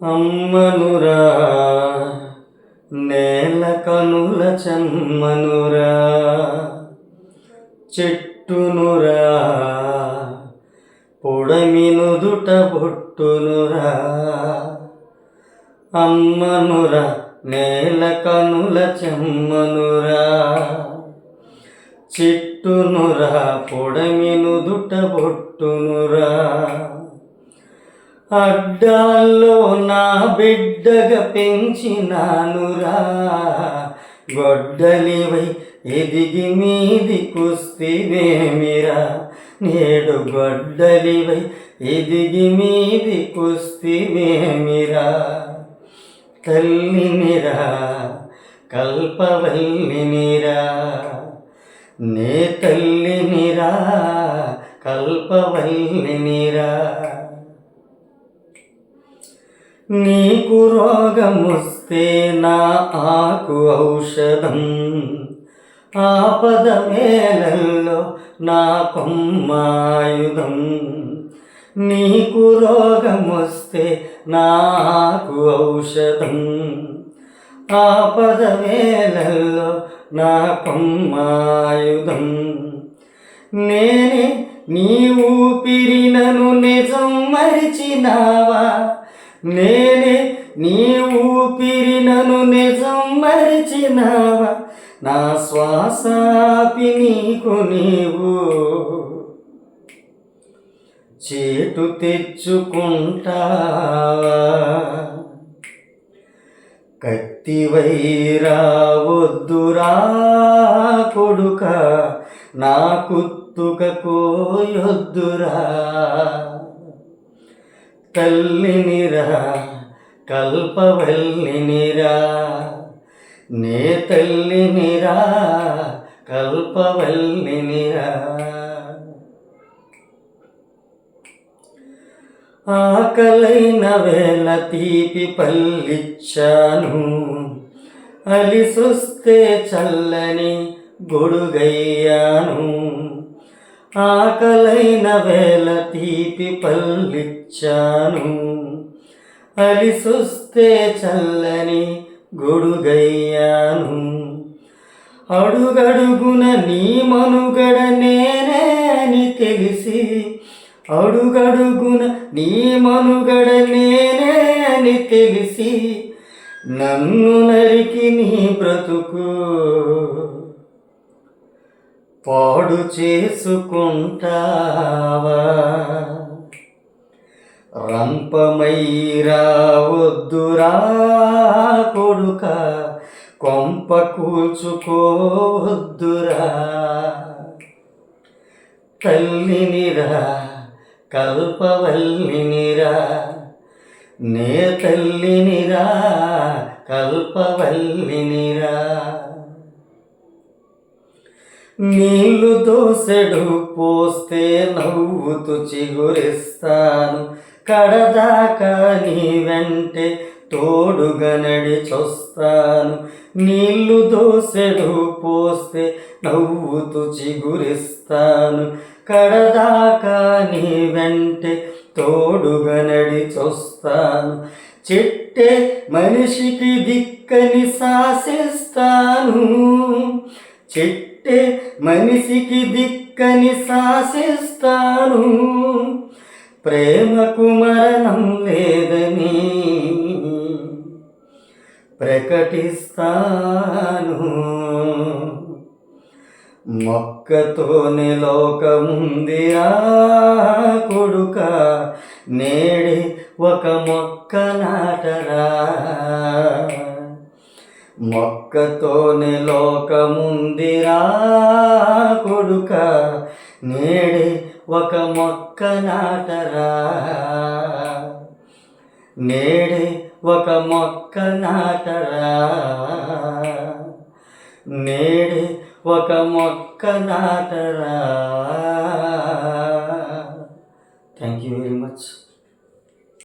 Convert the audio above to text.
అమ్మనురా నేల కనుల చెమ్మనురా చెట్టునురా పొడమినుదుట బొట్టునురా. అమ్మనురా నేల కనుల చెమ్మనురా చెట్టునురా పొడమినుదుట బొట్టునురా. అడ్డాల్లో నా బిడ్డగా పెంచినానురా. గొడ్డలివై ఎదిగి మీది కుస్తివేమిరా? నేడు గొడ్డలివై ఎదిగి మీది కుస్తివేమిరా? తల్లినిరా కల్పవల్లినిరా. నే తల్లినిరా కల్పవల్లినిరా. నీకు రోగముస్తే నా ఆకు ఔషధం. ఆపద వేళల్లో నా కొమ్మాయుధం. నీకు రోగముస్తే నాకు ఔషధం. ఆపద వేళల్లో నా కొమ్మాయుధం. నేనే నీ ఊపిరినను నిజం మరిచినావా? నేనే నీ ఊపిరినను నిజం మరిచినావా? నా శ్వాసాపి నీకు నీవు. చేటు తెచ్చుకుంటావా? కత్తివైరా వద్దురా కొడుక నా కుత్తుక కోయొద్దురా. తల్లినిరా కల్పవల్లినిరా. నే తల్లినిరా కల్పవల్లినిరా. ఆకలైన వేళ తీపి పల్లిచ్చాను. అలిసొస్తే చల్లని గొడుగయ్యాను. ఆకలైన వేళ తీపి పల్లిచ్చాను. అలిసొస్తే చల్లని గొడుగయ్యాను. అడుగడుగున నీ మనుగడ నేనే అని తెలిసి అడుగడుగున నీ మనుగడ నేనే అని తెలిసి నన్ను నరికి నీ బ్రతుకు పాడు చేసుకుంటావా? రంపమైరా వద్దురా కొడుక కొంప కూల్చుకోవద్దురా. తల్లినిరా కల్పవల్లినిరా నే తల్లినిరా కల్పవల్లినిరా. నీళ్ళు దోసెడు పోస్తే నవ్వుతూ చిగురిస్తాను. కడదాకా నీ వెంటే తోడుగా నడిచొస్తాను. నీళ్ళు దోసెడు పోస్తే నవ్వుతూ చిగురిస్తాను. కడదాకా నీ వెంటే తోడుగా నడిచొస్తాను. చెట్టే మనిషికి దిక్కని శాసిస్తాను చెట్టు మనిషికి దిక్కని శాసిస్తాను. ప్రేమకు మరణం లేదని ప్రకటిస్తాను. మొక్కతోనే లోకముందిరా కొడుక నేడి ఒక మొక్క నాటరా. మొక్కతోనే లోకముందిరా కొడుక నేడే ఒక మొక్క నాటరా. నేడే ఒక మొక్క నాటరా. నేడే ఒక మొక్క నాటరా. Thank you very much